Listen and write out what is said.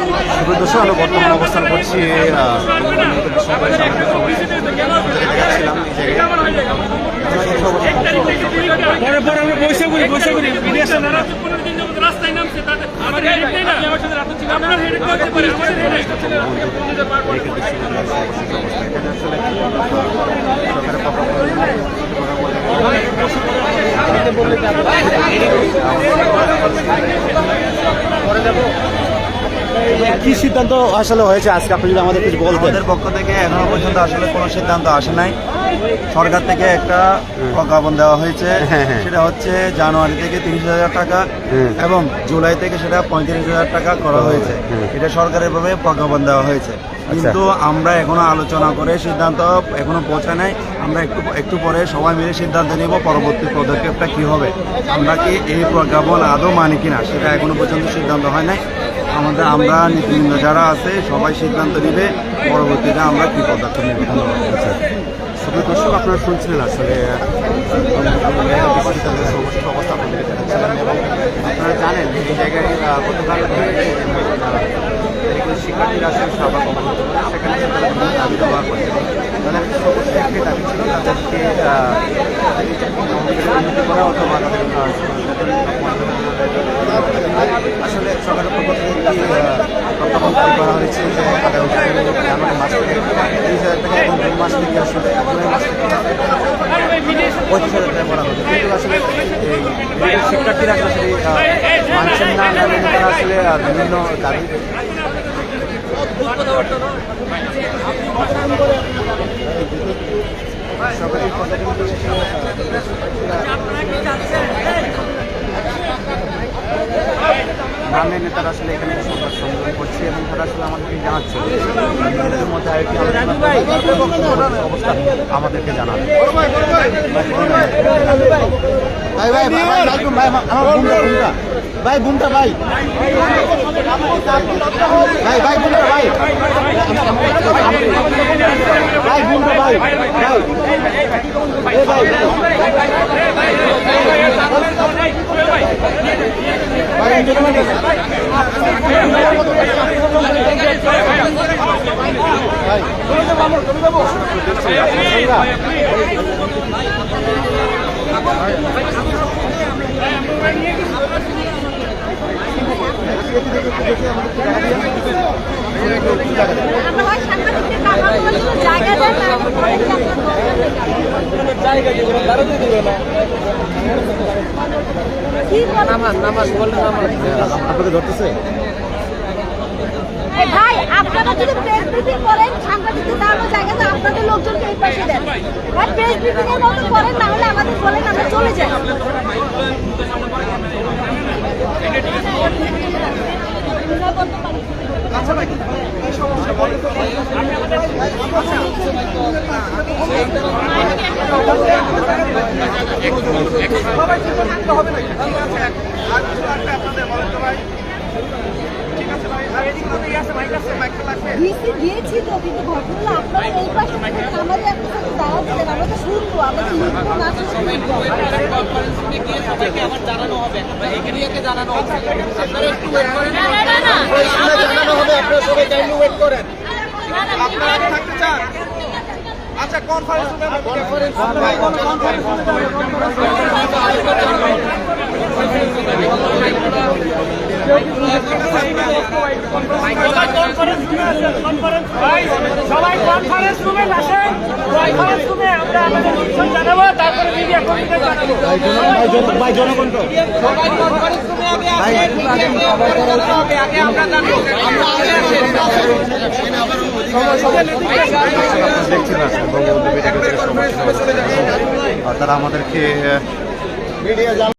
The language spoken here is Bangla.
সুপ্রিয় আমরা বর্তমান অবস্থান করছি পরে পরে কি সিদ্ধান্ত আসলে হয়েছে? আজকে আপনি যদি আমাদের কিছু বলতেন। আমাদের পক্ষ থেকে এখনও পর্যন্ত আসলে কোনো সিদ্ধান্ত আসে নাই। সরকার থেকে একটা প্রজ্ঞাপন দেওয়া হয়েছে। হ্যাঁ, হ্যাঁ। সেটা হচ্ছে জানুয়ারি থেকে তিরিশ হাজার টাকা এবং জুলাই থেকে সেটা পঁয়ত্রিশ হাজার টাকা করা হয়েছে। এটা সরকারের ভাবে প্রজ্ঞাপন দেওয়া হয়েছে। কিন্তু আমরা এখনও আলোচনা করে সিদ্ধান্ত এখনও পৌঁছায় নাই। আমরা একটু একটু পরে সবাই মিলে সিদ্ধান্ত নিব পরবর্তী পদক্ষেপটা কি হবে। আমরা কি এই প্রজ্ঞাপন আদৌ মানি কিনা সেটা এখনও পর্যন্ত সিদ্ধান্ত হয় নাই। আমাদের আমরা নীতিবৃন্দ যারা আছে, সবাই সিদ্ধান্ত নিবে, পরবর্তীতে আমরা কি পদক্ষেপ নেব। ধন্যবাদ। সুপ্রিয় দর্শক, আপনারা শুনছিলেন আসলে সর্বশেষ অবস্থা দেখাচ্ছিলাম এবং আপনারা জানেন এই জায়গায় করছে তাদের অথবা তাদের সরকারের পক্ষ থেকে একটি প্রজ্ঞাপন জারি করা হয়েছে যে আগামী জানুয়ারি মাস থেকে তিরিশ হাজার টাকা এবং জুন মাস থেকে আসলে মাস থেকে হাজার করা হচ্ছে কিন্তু আসলে এই শিক্ষার্থীরা আসলে মানছেন না তারা আসলে বিভিন্ন দাবি সরকারি পদক্ষেপ গ্রামের নেতারা আসলে এখানে সংবাদ সম্মেলন করছে এবং তারা আসলে আমাদেরকে জানাচ্ছে নিজেদের মধ্যে আরেকটি অবস্থা আমাদেরকে জানাবে ভাই ভাই ভাই আমার ভাই বুমটা ভাই। ভাই ভাই বুমটা ভাই। ভাই বুমটা ভাই। ভাই। এ ভাই। ভাই এন্টারটেনমেন্ট আমরা হয় সাংবাদিকদের কাজ করার জন্য জায়গা দেন না পরে কি আপনার জায়গা দিব না তারা দিব না কি বলেন? নামাজ নামাজ বললে নামাজ আপনাকে ধরতেছে? ভাই আপনারা যদি প্রেস ব্রিফিং করেন সাংবাদিকদের দাঁড়ানো জায়গা দেন আপনাদের লোকজনকে এই পাশে দেন। ভাই প্রেস ব্রিফিং এর মতো করেন না হলে আমাদের বলেন আমরা চলে যাই। দিয়েছি তো কিন্তু ঘটনা আপনারা এই পাশে আমাদের একটা সাথে দাঁড়াচ্ছেন আমরা তো শুনব আমরা তো লিখব না শুনব না, না, না, না। জানানো হবে আপনারা সবাই টাইম ওয়েট করেন আপনারা থাকতে চান আচ্ছা কনফারেন্স কনফারেন্স সবাই কনফারেন্স রুমে আসেন কনফারেন্স রুমে আমরা আমাদের ডিসিশন জানাব তারপরে মিডিয়া কর্মীদের জানাব ভাই জনগণ তো সবাই কনফারেন্স রুমে আগে আসেন আগে আমরা জানব আমরা আগে আসেন দেখছি আসলে বঙ্গবন্ধু মেডিকেল গেছে সমস্যা তারা আমাদেরকে